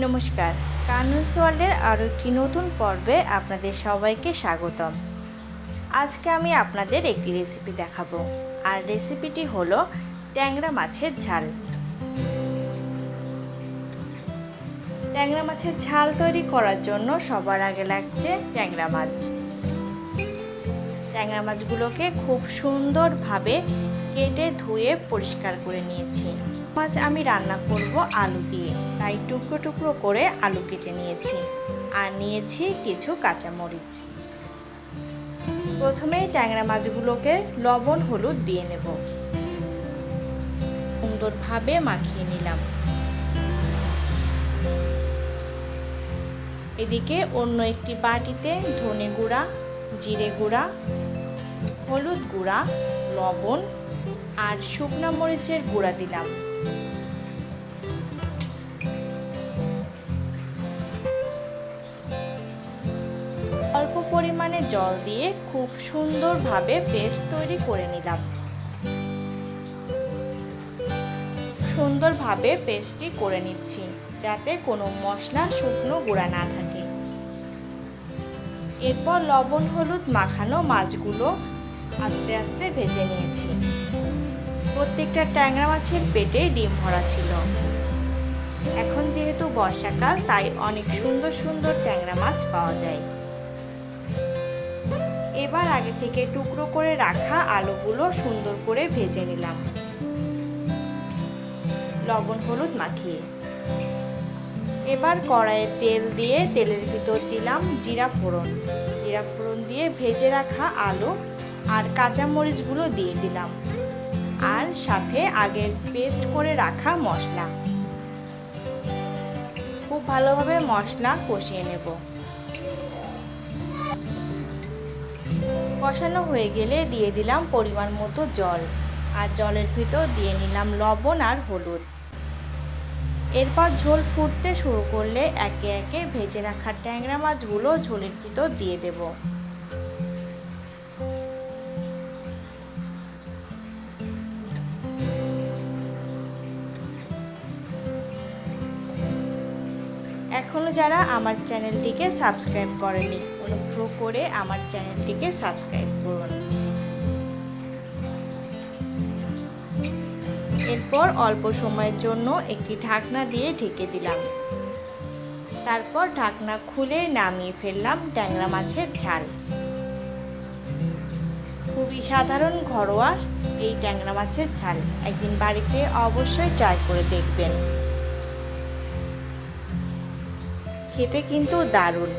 নমস্কার। কানুন্স ওয়ার্ল্ডের আরও একটি নতুন পর্বে আপনাদের সবাইকে স্বাগতম। আজকে আমি আপনাদের একটি রেসিপি দেখাবো। আর রেসিপিটি হলো ট্যাংরা মাছের ঝাল। ট্যাংরা মাছের ঝাল তৈরি করার জন্য সবার আগে লাগছে ট্যাংরা মাছ। ট্যাংরা মাছগুলোকে খুব সুন্দরভাবে কেটে ধুয়ে পরিষ্কার করে নিয়েছি। মাছ আমি রান্না করব আলু দিয়ে। তাই টুকরো টুকরো করে আলু কেটে নিয়েছি আর নিয়েছি কিছু কাঁচামরিচ। প্রথমে ট্যাংরা মাছগুলোকে লবণ, হলুদ দিয়ে নেব। সুন্দরভাবে মাখিয়ে নিলাম। এদিকে অন্য একটি বাটিতে ধনে গুঁড়া, জিরে গুঁড়া, হলুদ গুঁড়া, লবণ আর শুকনো মরিচের গুঁড়া দিলাম। জল দিয়ে খুব সুন্দরভাবে পেস্ট তৈরি করে নিলাম। সুন্দরভাবে পেস্টটি করে নিচ্ছি, যাতে কোনো মশলা শুকনো গুঁড়া না থাকে। এরপর লবণ, হলুদ মাখানো মাছগুলো আস্তে আস্তে ভেজে নিয়েছি। প্রত্যেকটা ট্যাংরা মাছের পেটে ডিম ভরা ছিল। এখন যেহেতু বর্ষাকাল, তাই অনেক সুন্দর সুন্দর ট্যাংরা মাছ পাওয়া যায়। এবার আগে থেকে টুকরো করে রাখা আলুগুলো সুন্দর করে ভেজে নিলাম। লবণ হলুদ মাখিয়ে। এবার কড়াইয়ে তেল দিয়ে তেলের ভিতর দিলাম জিরা ফোড়ন। জিরা ফোড়ন দিয়ে ভেজে রাখা আলু আর কাঁচামরিচগুলো দিয়ে দিলাম। আর সাথে আগের পেস্ট করে রাখা মশলা। খুব ভালোভাবে মশলা কষিয়ে নেব। কষানো হয়ে গেলে দিয়ে দিলাম পরিমাণ মতো জল। আর জলের ভিতর দিয়ে নিলাম লবণ আর হলুদ। এরপর ঝোল ফুটতে শুরু করলে একে একে ভেজে রাখা ট্যাংরা মাছগুলো ঝোলের ভিতর দিয়ে দেব। এখনও যারা আমার চ্যানেলটিকে সাবস্ক্রাইব করেনি, অনুগ্রহ করে আমার চ্যানেলটিকে সাবস্ক্রাইব করুন। এরপর অল্প সময়ের জন্য একটি ঢাকনা দিয়ে ঢেকে দিলাম। তারপর ঢাকনা খুলে নামিয়ে ফেললাম ট্যাংরা মাছের ঝাল। খুবই সাধারণ ঘরোয়া এই ট্যাংরা মাছের ঝাল। একদিন বাড়িতে অবশ্যই ট্রাই করে দেখবেন। খেতে কিন্তু দারুণ।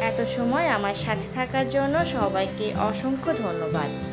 এত সময় আমার সাথে থাকার জন্য সবাইকে অসংখ্য ধন্যবাদ।